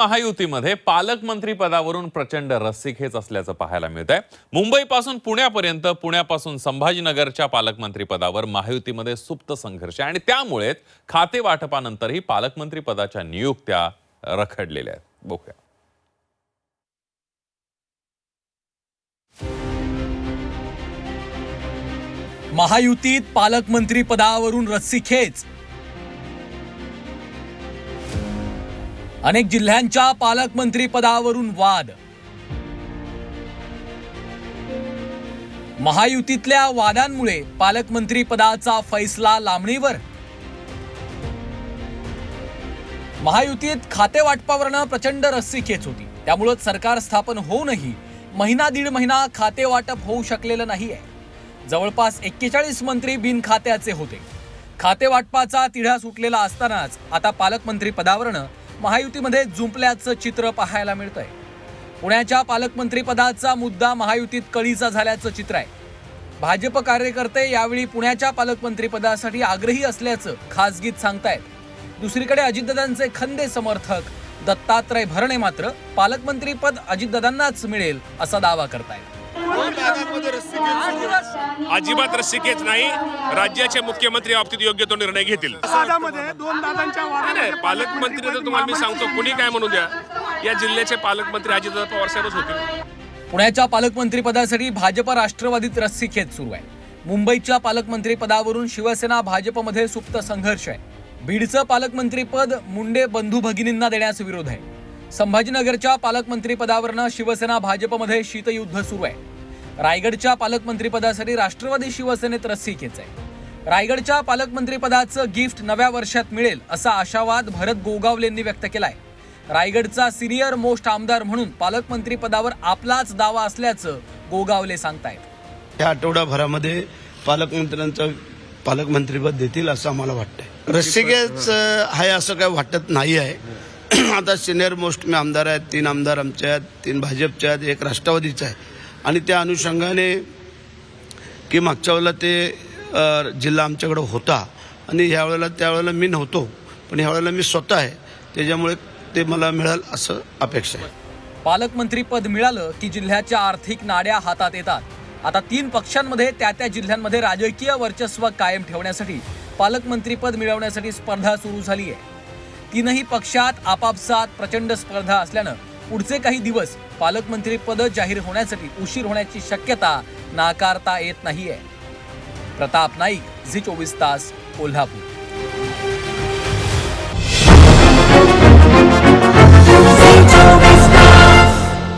महायुतीमध्ये पालकमंत्री पदावरून प्रचंड रस्सीखेच असल्याचं पाहायला मिळत आहे मुंबईपासून पुण्यापर्यंत पुण्यापासून संभाजीनगरच्या पालकमंत्री पदावर महायुतीमध्ये सुप्त संघर्ष आणि त्यामुळेच खाते वाटपानंतरही पालकमंत्री पदाच्या नियुक्त्या रखडलेल्या आहेत. बघूया. महायुतीत पालकमंत्री पदावरून रस्सीखेच अनेक जिल्ह्यांच्या पालकमंत्री पदावरून वाद. महायुतीतल्या वादांमुळे पालकमंत्री पदाचा फैसला लांबणीवर. महायुतीत खाते वाटपावरनं प्रचंड रस्सीखेच होती. त्यामुळं सरकार स्थापन होऊनही महिना दीड महिना खाते वाटप होऊ शकलेलं नाही आहे जवळपास एक्केचाळीस मंत्री बिनखात्याचे होते. खाते वाटपाचा तिढा सुटलेला असतानाच आता पालकमंत्री पदावरनं महायुतीमध्ये जुंपल्याचं चित्र पाहायला मिळतंय. पुण्याच्या पालकमंत्रीपदाचा मुद्दा महायुतीत कळीचा झाल्याचं चित्र आहे. भाजप कार्यकर्ते यावेळी पुण्याच्या पालकमंत्रीपदासाठी आग्रही असल्याचं खासगीत सांगतायत. दुसरीकडे अजितदादांचे खंदे समर्थक दत्तात्रय भरणे मात्र पालकमंत्रीपद अजितदादांनाच मिळेल असा दावा करतायत. अजिबात रस्सिकेच नाही. राज्याचे मुख्यमंत्री बाबतीत योग्य तो निर्णय घेतील. पालकमंत्री तर तुम्हाला मी सांगतो कुणी काय म्हणू द्या या जिल्ह्याचे पालकमंत्री अजितदादा पवार साहेबच होतील. पुण्याच्या पालकमंत्री पदासाठी भाजप राष्ट्रवादीत रस्सीखेच सुरू आहे. मुंबईच्या पालकमंत्री पदावरून शिवसेना भाजपमध्ये सुप्त संघर्ष आहे. बीडचं पालकमंत्री पद मुंडे बंधू भगिनींना देण्यास विरोध आहे. संभाजीनगरच्या पालकमंत्री पदावरनं शिवसेना भाजपमध्ये शीतयुद्ध सुरू आहे. रायगडच्या पालकमंत्रीपदासाठी राष्ट्रवादी शिवसेनेत रस्सी खेच आहे रायगडच्या पालकमंत्रीपदाचं गिफ्ट नव्या वर्षात मिळेल असा आशावाद भरत गोगावलेंनी व्यक्त केलाय. रायगडचा सिनियर मोस्ट आमदार म्हणून पालकमंत्रीपदावर आपलाच दावा असल्याचं गोगावले सांगतायत. या आठवडाभरामध्ये पालकमंत्र्यांचं पालकमंत्रीपद देतील असं आम्हाला वाटतंय. रस्सिकेच आहे असं काय वाटत नाही आहे. आता सिनियर मोस्ट मी आमदार आहेत तीन आमदार आमच्या आहेत तीन भाजपच्या आहेत एक राष्ट्रवादीचा आहे. आणि त्या अनुषंगाने की मागच्या वेळेला ते जिल्हा आमच्याकडं होता. आणि ह्या वेळेला त्यावेळेला मी नव्हतो. पण ह्या वेळेला मी स्वतः आहे. त्याच्यामुळे ते मला मिळेल असं अपेक्षा आहे. पालकमंत्री पद मिळालं की जिल्ह्याच्या आर्थिक नाड्या हातात येतात. आता तीन पक्षांमध्ये त्या त्या जिल्ह्यांमध्ये राजकीय वर्चस्व कायम ठेवण्यासाठी पालकमंत्रीपद मिळवण्यासाठी स्पर्धा सुरू झाली आहे तीनही पक्षात आपापसात प्रचंड स्पर्धा असल्यानं पुढचे काही दिवस पालकमंत्रीपद जाहीर होण्यासाठी उशीर होण्याची शक्यता नाकारता येत नाहीये. प्रताप नाईक झी चोवीस तास कोल्हापूर.